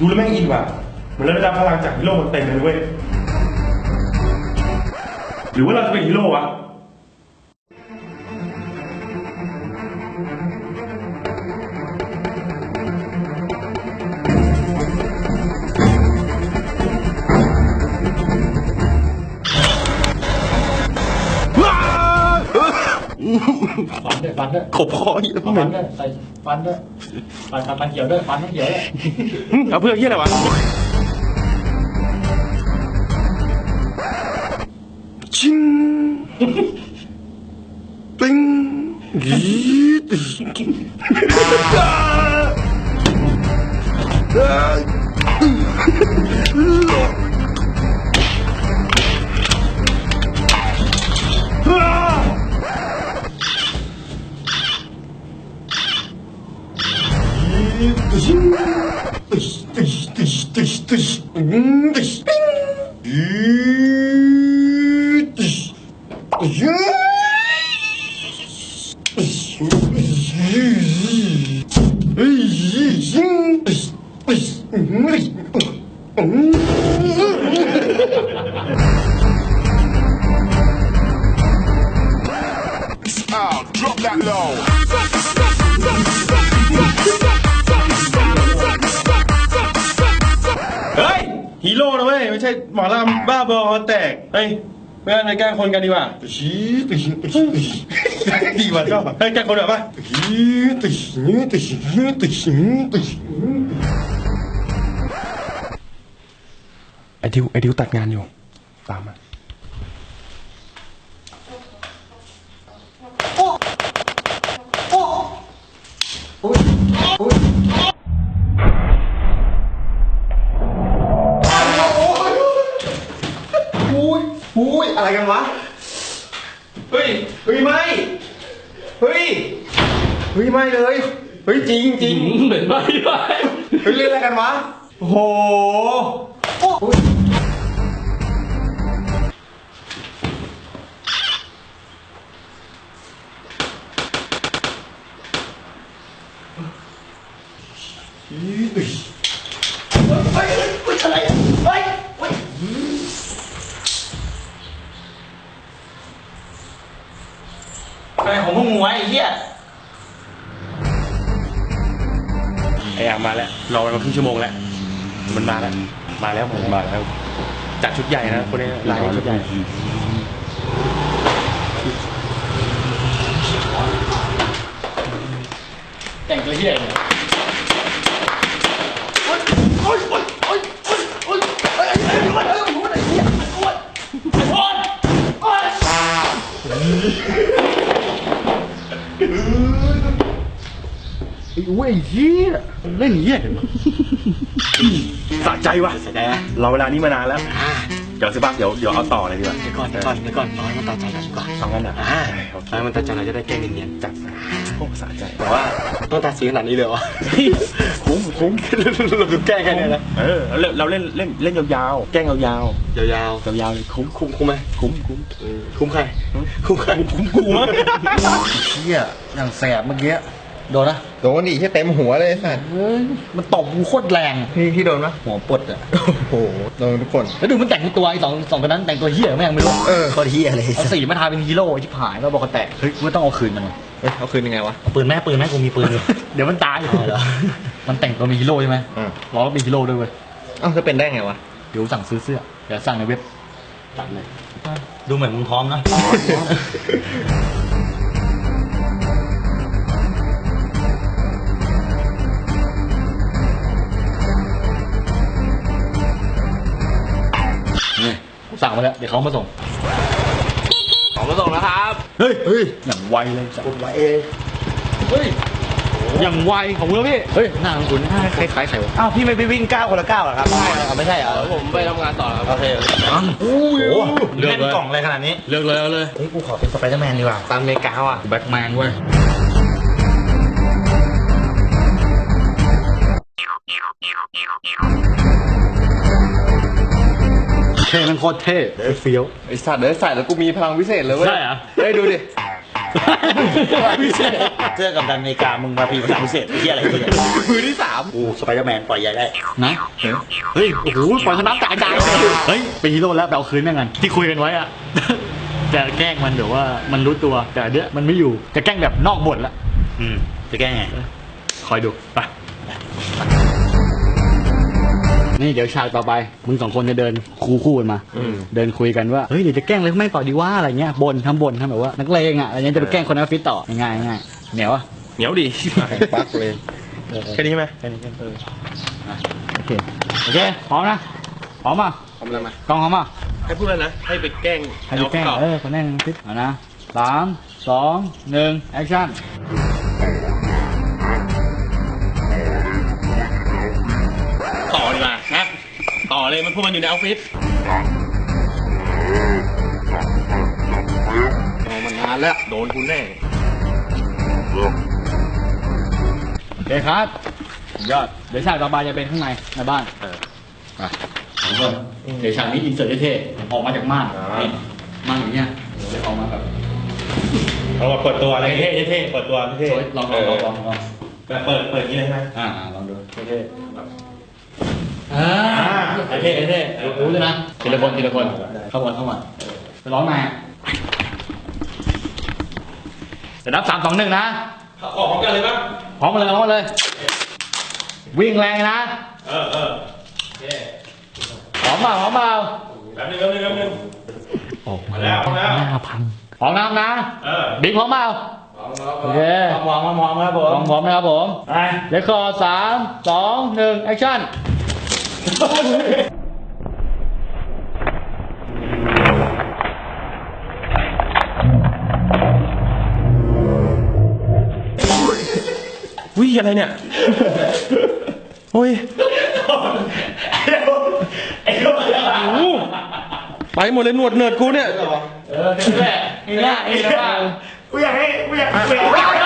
ดูแล้วแม่งอินว่ะเหมือนเราได้รับพลังจากฮีโร่มันเต็มเลยเว้ยหรือว่าเราจะเป็นฮีโร่วะ ฟันด้วยฟันด้วยขบคอเหี้ยฟันด้วยใส่ฟันด้วยฟันฟันฟันเขียวด้วยฟันต้องเขียวด้วยเอาเพื่อเฮียอะไรวะชิงปิ้งยีตึ ช ใช่หมอลำบ้าบอแตกเฮ้ยไม่งั้นไปแกล้งคนกันดีกว่าตีตีตีดีว่ะชอบเฮ้แกล้งคนแบบป่ะตึชีตึชีตึชีตึชีตึชีไอ้ดิวไอ้ดิวตัดงานอยู่ ตามมาโอุ้ กันวะ เฮ้ย เฮ้ยไม่ เฮ้ย เฮ้ยไม่เลย เฮ้ยจริงจริงเหมือนไม่ได้เฮ้ยเล่นอะไรกันวะโอ้โหโอ้ยอะไรอะเฮ้ยเฮ้ย ไอ้อ้เหี้ยไออมาแล้วรอมันมาครึ่งชั่วโมงแล้วมันมาแล้วมาแล้วมันมาแล้วจัดชุดใหญ่นะคนนี้ลายนี้ชุดใหญ่แต่งตัวเหี้ยเนี่ย เว้ยเฮียเล่นเฮียสะใจว่ะสะใจรอเวลานี้มานานแล้วเดี๋ยวสิบ้าเดี๋ยวเดี๋ยวเอาต่อเลยดีกว่าเดี๋ยวก่อนเดี๋ยวก่อนเดี๋ยวก่อนน้อยมันตาใจกันก่อนเอางั้นอะอ่าโอเคน้อยมันตาใจเราจะได้แกล้งเนียนจัดโอ้สะใจๆแต่ว่าต้องตาสีขนาดนี้เลยวะคุ้มคุ้มเราดูแกล้งแค่เนี้ยนะเออเราเราเล่นเล่นเล่นยาวๆแกล้งยาวยาวๆยาวๆเลยคุ้มๆคุ้มคุ้มไหมคุ้มคุ้มคุ้มใครคุ้มใครคุ้มกูมั้งเฮียอย่างแสบเมื่อกี้ โดนนะโดนดิที่เต็มหัวเลยไอ้สัตว์เฮ้ยมันตบกูโคตรแรงพี่พี่โดนปะหัวปดอะโอ้โหโดนทุกคนแล้วดูมันแต่งเป็นตัวไอ้สองสองคนนั้นแต่งตัวเฮี้ยแม่งไม่รู้เออโคตรเฮี้ยเลยเอาสีมาทาเป็นฮีโร่ชิบหายแล้วบอกเขาแตกเฮ้ยกูต้องเอาคืนมันว่ะเอ้ยเอาคืนยังไงวะเอาปืนแม่ปืนแม่กูมีปืนอยู่เดี๋ยวมันตายเหรอมันแต่งตัวเป็นฮีโร่ใช่ไหมอืมเราก็เป็นฮีโร่ด้วยเว้ยเอ้าจะเป็นได้ไงวะเดี๋ยวสั่งซื้อเสื้อเดี๋ยวสั่งในเว็บตัดเลยดูเหมือนมึงพร้อมนะ สั่งมาแล้ว เดี๋ยวเขามาส่งของมาส่งแล้วครับ เฮ้ยเฮ้ยอย่างไวเลยจ้ะไวเองเฮ้ยอย่างไวของมึงแล้วพี่ เฮ้ยหน้าของคุณหน้าคล้ายๆใครวะอ้าวพี่ไม่ไปวิ่งก้าวคนละก้าวเหรอครับใช่เหรอไม่ใช่เหรอผมไปทำงานต่อครับโอเคโอ้ยเลือกเล่นเลยกล่องอะไรขนาดนี้ เลือกเลยเอาเลยเฮ้ยกูขอเป็นสไปเดอร์แมนดีกว่าตามอเมริกาอะแบ็คแมนเว้ย เท่มันโคตรเท่เดี๋ยวเฟี้ยวไอสัตว์เดี๋ยวใส่แล้วกูมีพลังพิเศษเลยเว้ยใช่เหรอ เฮ้ยดูดิ เสื้อกับดันอเมริกามึงมาพีภาษาพิเศษที่อะไรเนี่ยมือที่สามกูสไปเดอร์แมนปล่อยใหญ่ได้ นะเฮ้ยโอ้โหปล่อยสนับจ่ายจ่ายเฮ้ยเป็นฮีโร่แล้วไปเอาคืนแม่งกันที่คุยกันไว้อะ จะแกล้งมันเดี๋ยวว่ามันรู้ตัวแต่เนี้ยมันไม่อยู่จะแกล้งแบบนอกบทละอืมจะแก้ไงคอยดูไป นี่เดี๋ยวฉากต่อไป มึงสองคนจะเดินคู่คู่กันมา เดินคุยกันว่า เฮ้ยเดี๋ยวจะแกล้งอะไรแม่งต่อดีว่าอะไรเงี้ยบนทำบนทำแบบว่านักเลงอะอะไรเงี้ยจะไปแกล้งคนในออฟฟิศต่อง่ายๆง่ายเหนียวอะเหนียวดีปักเลยแค่นี้ใช่ไหมแค่นี้แค่นี้เอออะโอเคโอเคพร้อมนะพร้อมมาทำอะไรมากล้องพร้อมมาให้พูดแล้วนะให้ไปแกล้งใครจะแกล้งเออคนแน่นฟิตเอานะสามสองหนึ่งแอคชั่น ต่อเลยมันพูดมันอยู่ในออฟฟิศเอามันนานแล้ว โดนกูแน่โอเคครับสุดยอดเดี๋ยวฉากต่อไปจะเป็นข้างในในบ้านเออไปสองคนเดี๋ยวฉากนี้อินเสิร์ตเท่ๆออกมาจากม่านนี่ม่านอย่างเงี้ยเดี๋ยวออกมาแบบเอามาเปิดตัวอะไรเท่เท่เปิดตัวเท่สวยลองลองลองลองลองแบบเปิดเปิดอย่างนี้เลยใช่ไหมอ่าอ่าลองดูเท่ๆแบบ อ่าเท่ๆเท่ๆรู้เลยนะทีละคนทีละคนเข้ามาเข้ามาจะร้องไงอะเดี๋ยวนับสามสองหนึ่งนะออกพร้อมกันเลยป่ะพร้อมมาเลยพร้อมมาเลย วิ่งแรงนะ เออเออพร้อมเปล่าพร้อมเปล่าแป๊บนึงแป๊บนึงแป๊บนึงมาแล้วพร้อมแล้วหน้าพังพร้อมนะนะเออบิ๊กพร้อมเปล่าโอเคมองมามองครับผมพร้อมพร้อมนะครับผมเลคคอร์ดสามสองหนึ่งแอคชั่น วิอะไรเนี่ย โอ้ยโอ้โหไปหมดเลยหนวดเนิร์ดกูเนี่ย เออนี่แหละนี่แหละนี่แหละกูอยากให้กูอยาก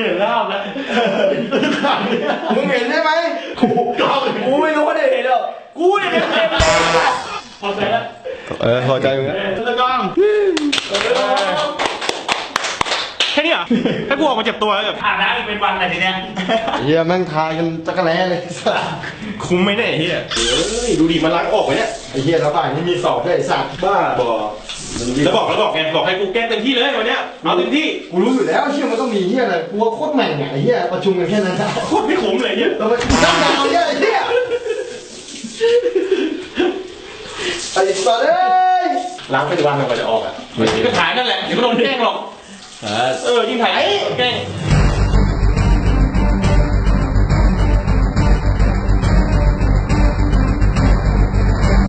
พอเราเห็นแล้วนะมึงเห็นใช่ไหมกูไม่รู้ว่าได้เห็นหรอกกูเนี่ยเต็มเลยพอใจแล้วเออพอใจมึงแล้ว ตะกล้องแค่นี้เหรอให้กูออกมาเจ็บตัวแล้วแบบอาบน้ำอีกเป็นวันอะไรทีเนี้ยเฮียแม่งทายกันจักรแล้เลยสัสคุ้มไหมเนี่ยไอ้เฮียเฮ้ยดูดิมันล้างออกไปเนี่ยไอ้เฮียแล้วบ่ายนี่มีสอบด้วยไอ้สัตว์บ้าบอแล้วบอกแล้วบอกไงบอกให้กูแกล้งเต็มที่เลยวันเนี้ยเอาเต็มที่กูรู้อยู่แล้วเฮียมันต้องมีเฮียอะไรกลัวโคตรแม่งไงไอ้เฮียประชุมกันแค่นั้นนะโคตรไม่คุ้มเลยเนี่ยเราไปนั่งยาวเฮียไอ้เฮียไอ้สัตว์เอ้ยล้างไปวันมันกว่าจะออกอะก็ถ่ายนั่นแหละเดี๋ยวก็โดนแกล้งหรอก เออยิ่งถ่ายแกล้ง